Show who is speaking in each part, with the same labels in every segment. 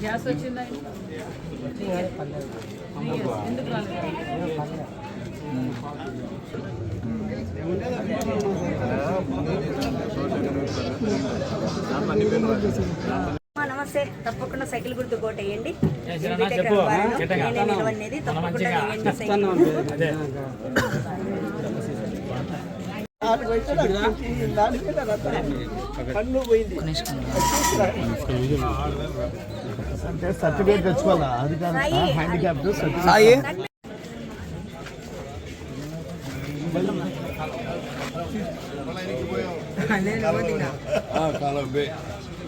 Speaker 1: Gas వచ్చిందా? ఎందుకు రాలేదు?
Speaker 2: అమ్మా, నమస్తే. తప్పకుండా సైకిల్ గుర్తు కోటేయండి నేనే నిలవనేది తప్పకుండా వేయండి సైకిల్
Speaker 3: అంటే సర్టిఫికేట్ తెచ్చుకోవాలా అది. కాదు
Speaker 2: సాయి.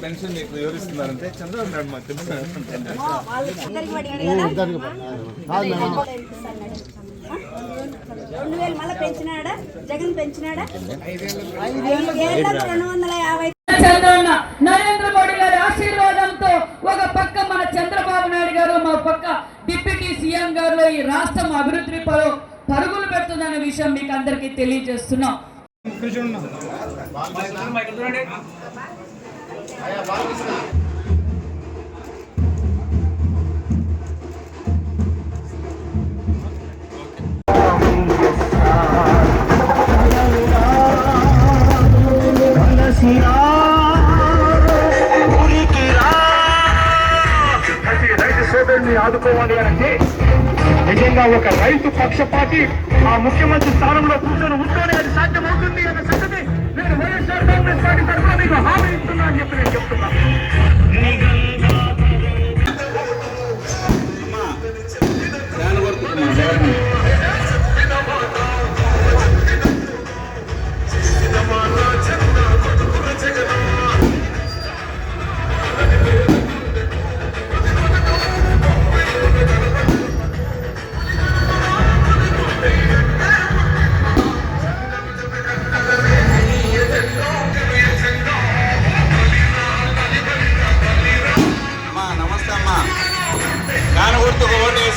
Speaker 4: పెన్షన్ మీకు వివరిస్తున్నారంటే చంద్రబాబు నాయుడు మాకు
Speaker 2: రెండు వేలు మళ్ళీ పెంచినాడా జగన్ పెంచినాడా రెండు వందల యాభై
Speaker 1: చంద్రన్న నరేంద్ర మోడీ గారి ఆశీర్వాదంతో ఒక పక్క మన చంద్రబాబు నాయుడు గారు మా పక్క డిప్యూటీ సీఎం గారు ఈ రాష్ట్రం అభివృద్ధి పరు పరుగులు పెడుతుందనే విషయం మీకు అందరికీ తెలియజేస్తున్నాం
Speaker 5: ఆదుకోవాలి అంటే నిజంగా ఒక రైతు పక్షపాతి ఆ ముఖ్యమంత్రి స్థానంలో కూర్చొని ఉంటూనే అది సాధ్యమవుతుంది అన్న నేను వైఎస్ఆర్ కాంగ్రెస్ పార్టీ తరఫున మీకు హామీ ఇస్తున్నా అని చెప్పి నేను చెప్తున్నా.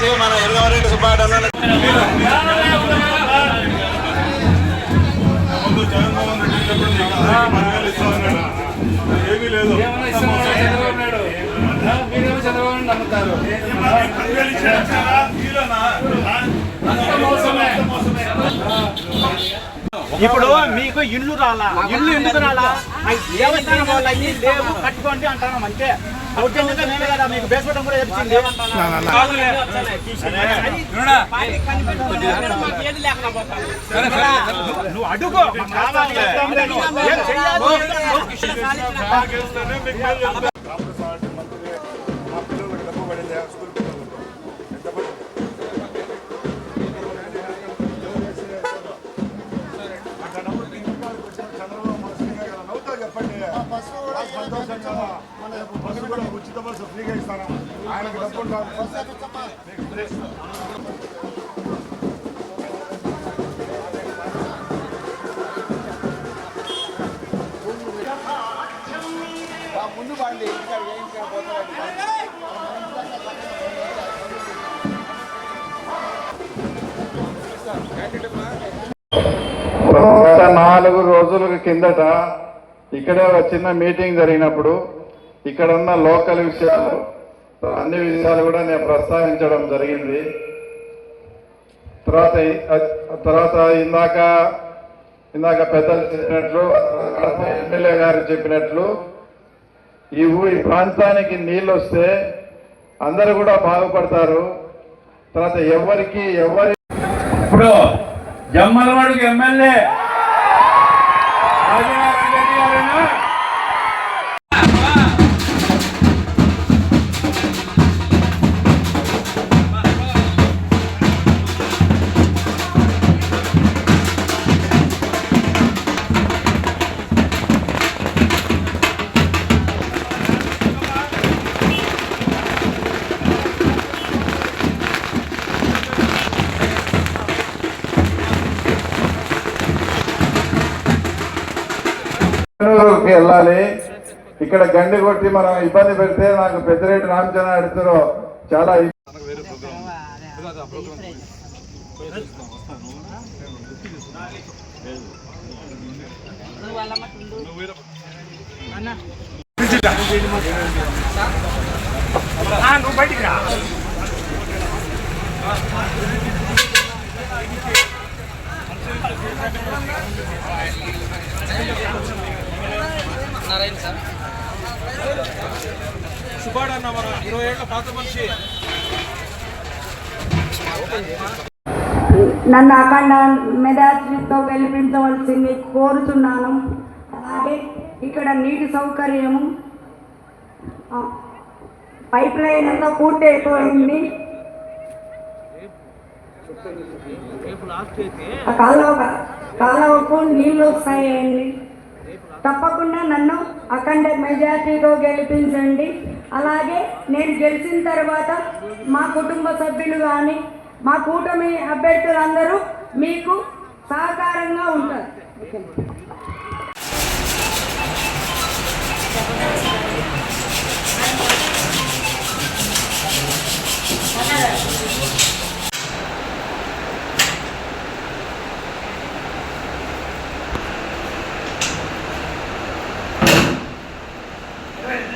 Speaker 4: గుర్తుకు మన ఎరగవరెడ్డి సుబ్బారెడ్డి అన్న
Speaker 5: ఏమీ లేదు
Speaker 3: ఇప్పుడు మీకు ఇల్లు రాలా? ఇల్లు ఎందుకు రాలా? అవి దేవస్థానం వాళ్ళు అయ్యి లేవు కట్టుకోండి అంటాను అంతే. మీకు బేస్మెంట్ కూడా చెప్పింది. నువ్వు అడుగు మాకు కావాలి ఏం చెయ్యాలి
Speaker 5: ఉచిత బస్సు ఫ్రీగా ఇస్తాను ఆయనకు డబ్బు
Speaker 6: నాలుగు రోజుల కిందట ఇక్కడే ఒక చిన్న మీటింగ్ జరిగినప్పుడు ఇక్కడ ఉన్న లోకల్ విషయాలు అన్ని విషయాలు కూడా నేను ప్రస్తావించడం జరిగింది. తర్వాత తర్వాత ఇందాక ఇందాక పెద్దలు చెప్పినట్లు ఎమ్మెల్యే గారు చెప్పినట్లు ఈ ఊ ఈ ప్రాంతానికి నీళ్ళు వస్తే అందరూ కూడా బాగుపడతారు. తర్వాత ఎవరికి ఎవరి
Speaker 5: ఇప్పుడు జమ్మలవాడికి ఎమ్మెల్యే.
Speaker 6: ఊరికి వెళ్ళాలి. ఇక్కడ గండి కొట్టి మనం ఇబ్బంది పెడితే నాకు పెద్దిరెడ్డి రామచంద్ర అడుగుతారో చాలా
Speaker 5: నువ్వు బయటికి రా.
Speaker 7: నన్ను అఖండ మెదాచితో గెలిపించవలసింది కోరుతున్నాను. అలాగే ఇక్కడ నీటి సౌకర్యము పైప్ లైన్ అంతా పూర్తి అయిపోయింది. ఆ కాలువ కాలువకు నీళ్ళు వస్తాయండి. తప్పకుండా నన్ను అఖండ మెజార్టీతో గెలిపించండి. అలాగే నేను గెలిచిన తర్వాత మా కుటుంబ సభ్యులు కానీ మా కూటమి అభ్యర్థులందరూ మీకు సహకారంగా ఉంటారు.